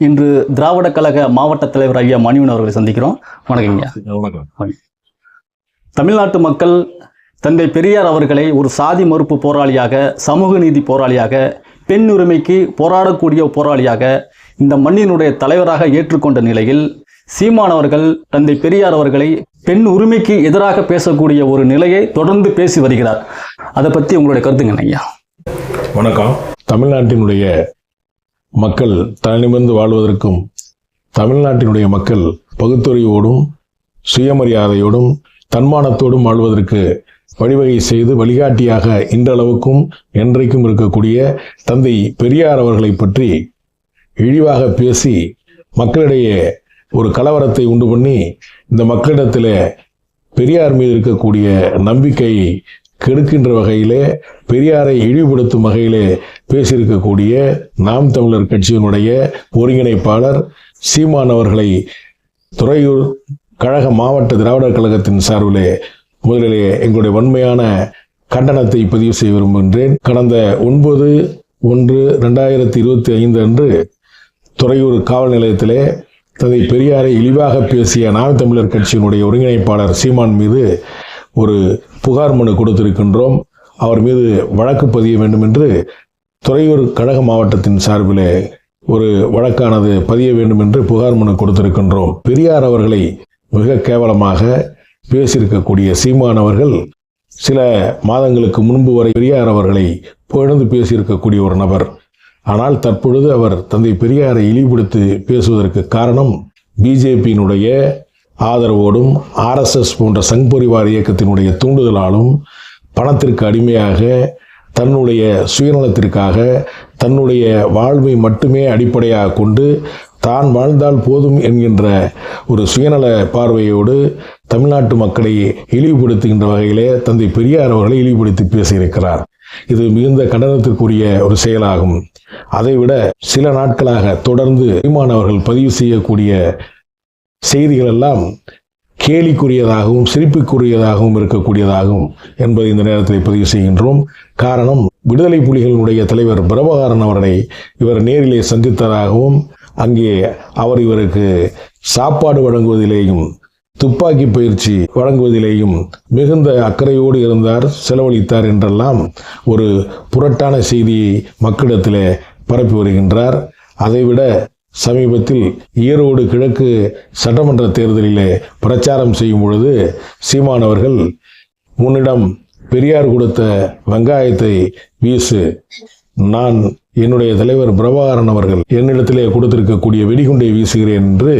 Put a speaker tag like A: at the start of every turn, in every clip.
A: இன்று திராவிட கழக மாவட்ட தலைவர் ஐயா மணிவன் அவர்களை சந்திக்கிறோம். வணக்கங்க தமிழ்நாட்டு மக்கள் தந்தை பெரியார் அவர்களை ஒரு சாதி மறுப்பு போராளியாக சமூக நீதி போராளியாக பெண் உரிமைக்கு போராடக்கூடிய போராளியாக இந்த மண்ணினுடைய தலைவராக ஏற்றுக்கொண்ட நிலையில் சீமானவர்கள் தந்தை பெரியார் அவர்களை பெண் உரிமைக்கு எதிராக பேசக்கூடிய ஒரு நிலையை தொடர்ந்து பேசி வருகிறார். அதை பற்றி உங்களுடைய கருத்துங்க ஐயா?
B: வணக்கம். தமிழ்நாட்டினுடைய மக்கள் தனிமிர்ந்து வாழ்வதற்கும் தமிழ்நாட்டினுடைய மக்கள் பகுத்தறிவோடும் சுயமரியாதையோடும் தன்மானத்தோடும் வாழ்வதற்கு வழிவகை செய்து வழிகாட்டியாக இன்றளவுக்கும் என்றைக்கும் இருக்கக்கூடிய தந்தை பெரியார் அவர்களை பற்றி இழிவாக பேசி மக்களிடையே ஒரு கலவரத்தை உண்டு பண்ணி இந்த மக்களிடத்தில் பெரியார் மீது இருக்கக்கூடிய நம்பிக்கையை கெடுக்கின்ற வகையிலே பெரியாரை இழிவுபடுத்தும் வகையிலே பேசியிருக்கக்கூடிய நாம் தமிழர் கட்சியினுடைய ஒருங்கிணைப்பாளர் சீமான் அவர்களை துறையூர் கழக மாவட்ட திராவிடர் கழகத்தின் சார்பிலே முதலிலே எங்களுடைய வன்மையான கண்டனத்தை பதிவு செய்ய விரும்புகின்றேன். கடந்த ஒன்பது ஒன்று ரெண்டாயிரத்தி இருபத்தி ஐந்து அன்று துறையூர் காவல் நிலையத்திலே தந்தை பெரியாரை இழிவாக பேசிய நாம் தமிழர் கட்சியினுடைய ஒருங்கிணைப்பாளர் சீமான் மீது ஒரு புகார் மனு கொடுத்திருக்கின்றோம். அவர் மீது வழக்கு பதிய வேண்டும் என்று துறையூர் கழக மாவட்டத்தின் சார்பிலே ஒரு வழக்கானது பதிய வேண்டும் என்று புகார் மனு கொடுத்திருக்கின்றோம். பெரியார் அவர்களை மிக கேவலமாக பேசியிருக்கக்கூடிய சீமான் அவர்கள் சில மாதங்களுக்கு முன்பு வரை பெரியார் அவர்களை புகழ்ந்து பேசியிருக்கக்கூடிய ஒரு நபர். ஆனால் தற்பொழுது அவர் தந்தை பெரியாரை இழிவுபடுத்தி பேசுவதற்கு காரணம் பிஜேபியினுடைய ஆதரவோடும் ஆர்எஸ்எஸ் போன்ற சங் பரிவார் இயக்கத்தினுடைய தூண்டுதலாலும் பணத்திற்கு அடிமையாக தன்னுடைய சுயநலத்திற்காக தன்னுடைய வாழ்வை மட்டுமே அடிப்படையாக கொண்டு தான் வாழ்ந்தால் போதும் என்கின்ற ஒரு சுயநல பார்வையோடு தமிழ்நாட்டு மக்களை இழிவுபடுத்துகின்ற வகையிலே தந்தை பெரியார் அவர்களை இழிவுபடுத்தி பேசியிருக்கிறார். இது மிகுந்த கண்டனத்திற்குரிய ஒரு செயலாகும். அதைவிட சில நாட்களாக தொடர்ந்து சீமான் அவர்கள் பதிவு செய்யக்கூடிய செய்திகள் எல்லாம் கேலிக்குரியதாகவும் சிரிப்புக்குரியதாகவும் இருக்கக்கூடியதாகும் என்பதை இந்த நேரத்தில் பதிவு செய்கின்றோம். காரணம் விடுதலை புலிகளினுடைய தலைவர் பிரபகாரன் அவரை இவர் நேரிலே சந்தித்ததாகவும் அங்கே அவர் இவருக்கு சாப்பாடு வழங்குவதிலேயும் துப்பாக்கி பயிற்சி வழங்குவதிலேயும் மிகுந்த அக்கறையோடு இருந்தார் செலவழித்தார் என்றெல்லாம் ஒரு புரட்டான செய்தியை மக்களிடத்தில் பரப்பி வருகின்றார். அதைவிட சமீபத்தில் ஈரோடு கிழக்கு சட்டமன்ற தேர்தலிலே பிரச்சாரம் செய்யும் பொழுது சீமான் அவர்கள் உன்னிடம் பெரியார் கொடுத்த வெங்காயத்தை வீசு. நான் என்னுடைய தலைவர் பிரபாகரன் அவர்கள் என்னிடத்திலே கொடுத்திருக்கக்கூடிய வெடிகுண்டை வீசுகிறேன் என்று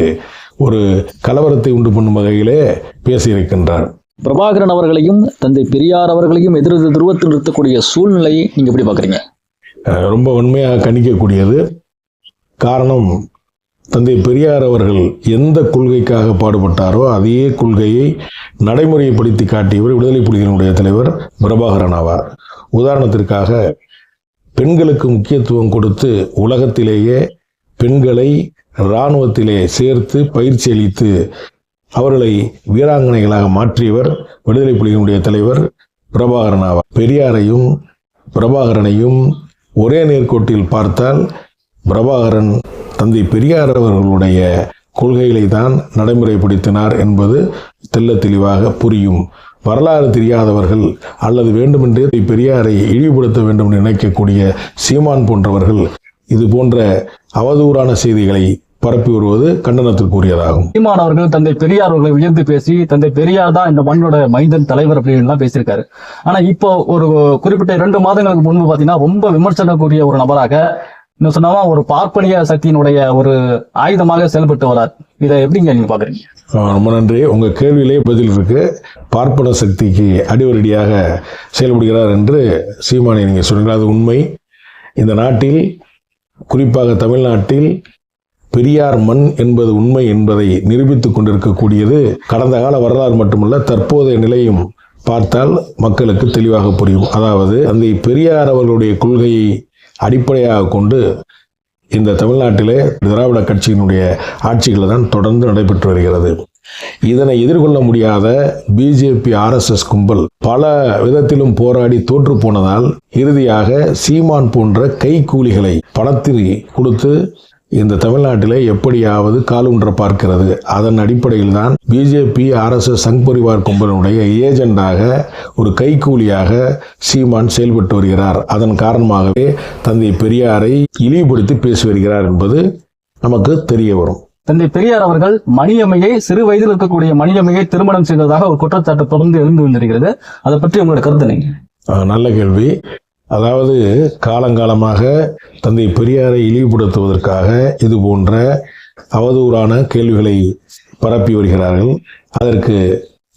B: ஒரு கலவரத்தை உண்டு பண்ணும் வகையிலே பேசியிருக்கின்றார்.
A: பிரபாகரன் அவர்களையும் தந்தை பெரியார் அவர்களையும் எதிர் துருவத்தில் நிறுத்தக்கூடிய சூழ்நிலையை நீங்க எப்படி பாக்குறீங்க
B: ரொம்ப உண்மையாக கணிக்கக்கூடியது. காரணம் தந்தை பெரியார் அவர்கள் எந்த கொள்கைக்காக பாடுபட்டாரோ அதே கொள்கையை நடைமுறைப்படுத்தி காட்டியவர் விடுதலை புலிகளினுடைய தலைவர் பிரபாகரன் ஆவார். உதாரணத்திற்காக பெண்களுக்கு முக்கியத்துவம் கொடுத்து உலகத்திலேயே பெண்களை இராணுவத்திலே சேர்த்து பயிற்சி அளித்து அவர்களை வீராங்கனைகளாக மாற்றியவர் விடுதலை புலிகளுடைய தலைவர் பிரபாகரன் ஆவார். பெரியாரையும் பிரபாகரனையும் ஒரே நேர்கோட்டில் பார்த்தால் பிரபாகரன் தந்தை பெரியார் அவர்களுடைய கொள்கைகளை தான் நடைமுறைப்படுத்தினார் என்பது தெல்ல தெளிவாக புரியும். வரலாறு தெரியாதவர்கள் அல்லது வேண்டுமென்றே பெரியாரை இழிவுபடுத்த வேண்டும் என்று நினைக்கக்கூடிய சீமான் போன்றவர்கள் இது போன்ற அவதூறான செய்திகளை பரப்பி வருவது கண்டனத்திற்குரியதாகும்.
A: சீமான் அவர்கள் தந்தை பெரியார் அவர்களை உயர்ந்து பேசி தந்தை பெரியார் தான் இந்த மண்ணோட மைந்தன் தலைவர் அப்படின்னு எல்லாம் பேசியிருக்காரு. ஆனா இப்போ ஒரு குறிப்பிட்ட இரண்டு மாதங்களுக்கு முன்பு பாத்தீங்கன்னா ரொம்ப விமர்சனக்கூடிய ஒரு நபராக இன்னும் சொன்னாமா ஒரு பார்ப்பனிய சக்தியினுடைய ஒரு ஆயுதமாக செயல்பட்டு வரார். இதை எப்படிங்க நீங்க பாக்குறீங்க
B: ரொம்ப நன்றி. உங்க கேள்வியிலே பதில் இருக்கு. பார்ப்பன சக்திக்கு அடிவரடியாக செயல்படுகிறார் என்று சீமானை நீங்க சொன்னீங்க அது உண்மை. இந்த நாட்டில் குறிப்பாக தமிழ்நாட்டில் பெரியார் மண் என்பது உண்மை என்பதை நிரூபித்துக் கொண்டிருக்கக்கூடியது. கடந்த கால வரலாறு மட்டுமல்ல தற்போதைய நிலையும் பார்த்தால் மக்களுக்கு தெளிவாக புரியும். அதாவது அந்த பெரியார் அவர்களுடைய கொள்கையை அடிப்படையாக கொண்டு இந்த தமிழ்நாட்டிலே திராவிட கட்சியினுடைய ஆட்சிகள் தான் தொடர்ந்து நடைபெற்று வருகிறது. இதனை எதிர்கொள்ள முடியாத பிஜேபி ஆர்எஸ்எஸ் கும்பல் பல விதத்திலும் போராடி தோற்று போனதால் இறுதியாக சீமான் போன்ற கைக்கூலிகளை பணத்தில் கொடுத்து இந்த தமிழ்நாட்டிலே எப்படியாவது காலூன்ற பார்க்கிறது. அதன் அடிப்படையில் தான் பிஜேபி ஆர்எஸ்எஸ் சங் பரிவார் கும்பலினுடைய ஏஜெண்டாக ஒரு கைக்கூலியாக சீமான் செயல்பட்டு வருகிறார். அதன் காரணமாகவே தந்தை பெரியாரை இழிவுபடுத்தி பேசி வருகிறார் என்பது நமக்கு தெரிய வரும்.
A: தந்தை பெரியார் அவர்கள் மணியம்மையை சிறு வயதில் இருக்கக்கூடிய மணியம்மையை திருமணம் செய்ததாக ஒரு குற்றச்சாட்டு தொடர்ந்து எழுந்து வந்திருக்கிறது. அதை பற்றி உங்களோட கருத்து
B: நல்ல கேள்வி. அதாவது காலங்காலமாக தந்தை பெரியாரை இழிவுபடுத்துவதற்காக இது போன்ற அவதூறான கேள்விகளை பரப்பி வருகிறார்கள். அதற்கு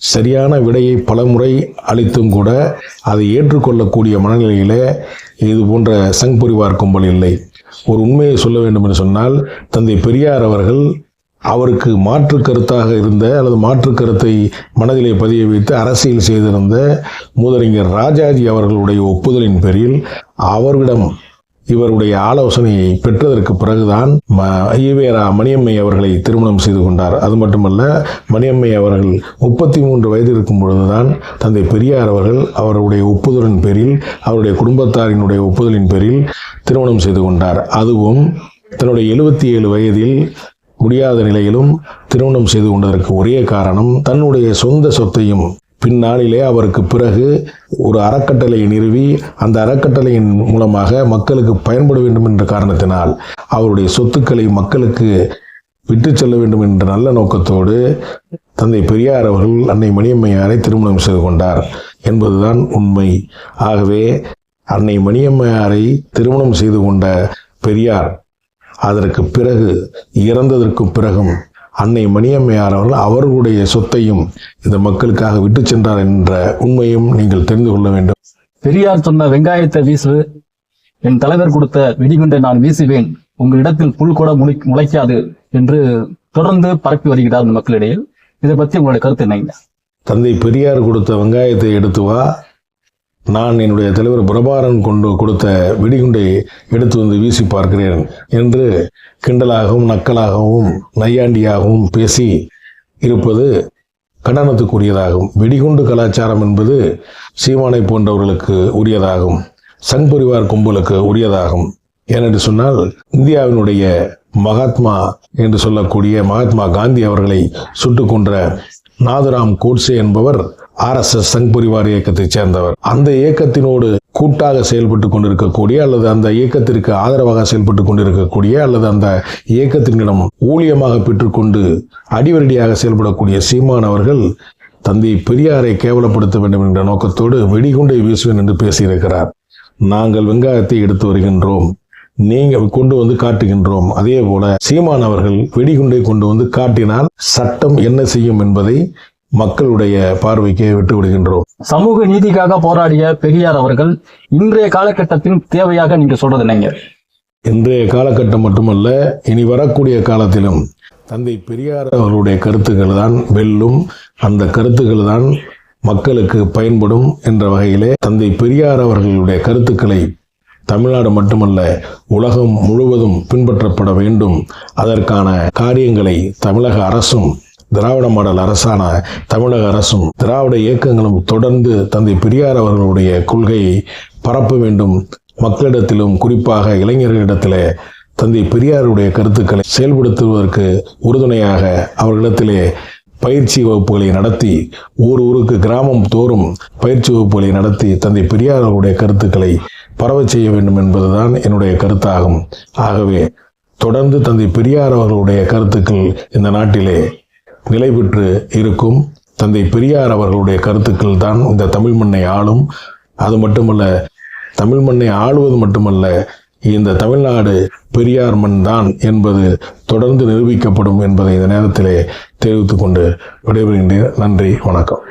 B: சரியான விடையை பலமுறை அளித்தும் கூட அதை ஏற்றுக்கொள்ளக்கூடிய மனநிலையில இது போன்ற சங் புரிவார் கும்பல் இல்லை. ஒரு உண்மையை சொல்ல வேண்டும் என்று சொன்னால் தந்தை பெரியார் அவர்கள் அவருக்கு மாற்று கருத்தாக இருந்த அல்லது மாற்று கருத்தை மனதிலே பதிய வைத்து அரசியல் செய்திருந்த மூதறிஞர் ராஜாஜி அவர்களுடைய ஒப்புதலின் பேரில் அவரிடம் இவருடைய ஆலோசனையை பெற்றதற்கு பிறகுதான் ம- ஈவேரா மணியம்மை அவர்களை திருமணம் செய்து கொண்டார். அது மட்டுமல்ல மணியம்மை அவர்கள் முப்பத்தி மூன்று வயது இருக்கும் பொழுதுதான் தந்தை பெரியார் அவர்கள் அவருடைய ஒப்புதலின் பேரில் அவருடைய குடும்பத்தாரினுடைய ஒப்புதலின் பேரில் திருமணம் செய்து கொண்டார். அதுவும் தன்னுடைய எழுபத்தி ஏழு வயதில் முடியாத நிலையிலும் திருமணம் செய்து கொண்டதற்கு ஒரே காரணம் தன்னுடைய சொந்த சொத்தையும். பின்னாளிலே அவருக்கு பிறகு ஒரு அறக்கட்டளையை நிறுவி அந்த அறக்கட்டளையின் மூலமாக மக்களுக்கு பயன்பட வேண்டும் என்ற காரணத்தினால் அவருடைய சொத்துக்களை மக்களுக்கு விட்டு செல்ல வேண்டும் என்ற நல்ல நோக்கத்தோடு தந்தை பெரியார் அவர்கள் அன்னை மணியம்மையாரை திருமணம் செய்து கொண்டார் என்பதுதான் உண்மை. ஆகவே அன்னை மணியம்மையாரை திருமணம் செய்து கொண்ட பெரியார் அதற்கு பிறகு இறந்ததற்கு பிறகும் அன்னை மணியம்மையார் அவர்கள் அவர்களுடைய சொத்தையும் இந்த மக்களுக்காக விட்டு சென்றார் என்ற உண்மையும் நீங்கள் தெரிந்து கொள்ள வேண்டும்.
A: பெரியார் சொன்ன வெங்காயத்தை வீசு என் தலைவர் கொடுத்த வெடிகுண்டை நான் வீசுவேன் உங்களிடத்தில் புல் கூட முளை முளைக்காது என்று தொடர்ந்து பரப்பி வருகிறார் இந்த மக்களிடையே இதை பத்தி உங்களுடைய கருத்து என்னங்க
B: தந்தை பெரியார் கொடுத்த வெங்காயத்தை எடுத்து வா நான் என்னுடைய தலைவர் பிரபாரன் கொண்டு கொடுத்த வெடிகுண்டை எடுத்து வந்து வீசி பார்க்கிறேன் என்று கிண்டலாகவும் நக்கலாகவும் நையாண்டியாகவும் பேசி இருப்பது கண்டனத்துக்குரியதாகும். வெடிகுண்டு கலாச்சாரம் என்பது சீமானை போன்றவர்களுக்கு உரியதாகும். சங் பரிவார் கும்பலுக்கு உரியதாகும். ஏனென்று சொன்னால் இந்தியாவினுடைய மகாத்மா என்று சொல்லக்கூடிய மகாத்மா காந்தி அவர்களை சுட்டுக் கொன்ற நாதுராம் கோட்சே என்பவர் ஆர்எஸ்எஸ் சங் பரிவார் இயக்கத்தைச் சேர்ந்தவர். அந்த இயக்கத்தினோடு கூட்டாக செயல்பட்டு கொண்டிருக்கக்கூடிய அல்லது அந்த இயக்கத்திற்கு ஆதரவாக செயல்பட்டு கொண்டிருக்கக்கூடிய அல்லது அந்த இயக்கத்தினிடம் ஊழியமாக பெற்றுக்கொண்டு அடிவரடியாக செயல்படக்கூடிய சீமான் அவர்கள் தந்தை பெரியாரை கேவலப்படுத்த வேண்டும் என்ற நோக்கத்தோடு வெடிகுண்டை வீசுவேன் என்று பேசியிருக்கிறார். நாங்கள் வெங்காயத்தை எடுத்து வருகின்றோம். நீங்க கொண்டு வந்து காட்டுகின்றோம். அதே போல சீமான் அவர்கள் வெடிகுண்டை கொண்டு வந்து காட்டினால் சட்டம் என்ன செய்யும் என்பதை மக்களுடைய பார்வைக்கு விட்டு விடுகின்றோம்.
A: சமூக நீதிக்காக போராடிய பெரியார் அவர்கள் இன்றைய காலகட்டத்தின் தேவையாக நீங்க சொல்றது என்னங்க?
B: இன்றைய காலகட்டம் மட்டுமல்ல இனி வரக்கூடிய காலத்திலும் தந்தை பெரியார் அவர்களுடைய கருத்துக்கள் தான் வெல்லும். அந்த கருத்துக்கள் தான் மக்களுக்கு பயன்படும் என்ற வகையிலே தந்தை பெரியார் அவர்களுடைய கருத்துக்களை தமிழ்நாடு மட்டுமல்ல உலகம் முழுவதும் பின்பற்றப்பட வேண்டும். அதற்கான காரியங்களை தமிழக அரசும் திராவிட மாடல் அரசான தமிழக அரசும் திராவிட இயக்கங்களும் தொடர்ந்து தந்தை பெரியார் அவர்களுடைய கொள்கையை பரப்ப வேண்டும். மக்களிடத்திலும் குறிப்பாக இளைஞர்களிடத்திலே தந்தை பெரியாருடைய கருத்துக்களை செயல்படுத்துவதற்கு உறுதுணையாக அவர்களிடத்திலே பயிற்சி வகுப்புகளை நடத்தி ஊர் ஊருக்கு கிராமம் தோறும் பயிற்சி வகுப்புகளை நடத்தி தந்தை பெரியார் அவருடைய கருத்துக்களை பரவ செய்ய வேண்டும் என்பதுதான் என்னுடைய கருத்தாகும். ஆகவே தொடர்ந்து தந்தை பெரியார் அவர்களுடைய கருத்துக்கள் இந்த நாட்டிலே நிலை பெற்று இருக்கும். தந்தை பெரியார் அவர்களுடைய கருத்துக்கள் தான் இந்த தமிழ் மண்ணை ஆளும். அது மட்டுமல்ல தமிழ் மண்ணை ஆளுவது மட்டுமல்ல இந்த தமிழ்நாடு பெரியார் மண் தான் என்பது தொடர்ந்து நிரூபிக்கப்படும் என்பதை இந்த நேரத்திலே தெரிவித்துக்கொண்டு விடைபெறுகின்றேன். நன்றி வணக்கம்.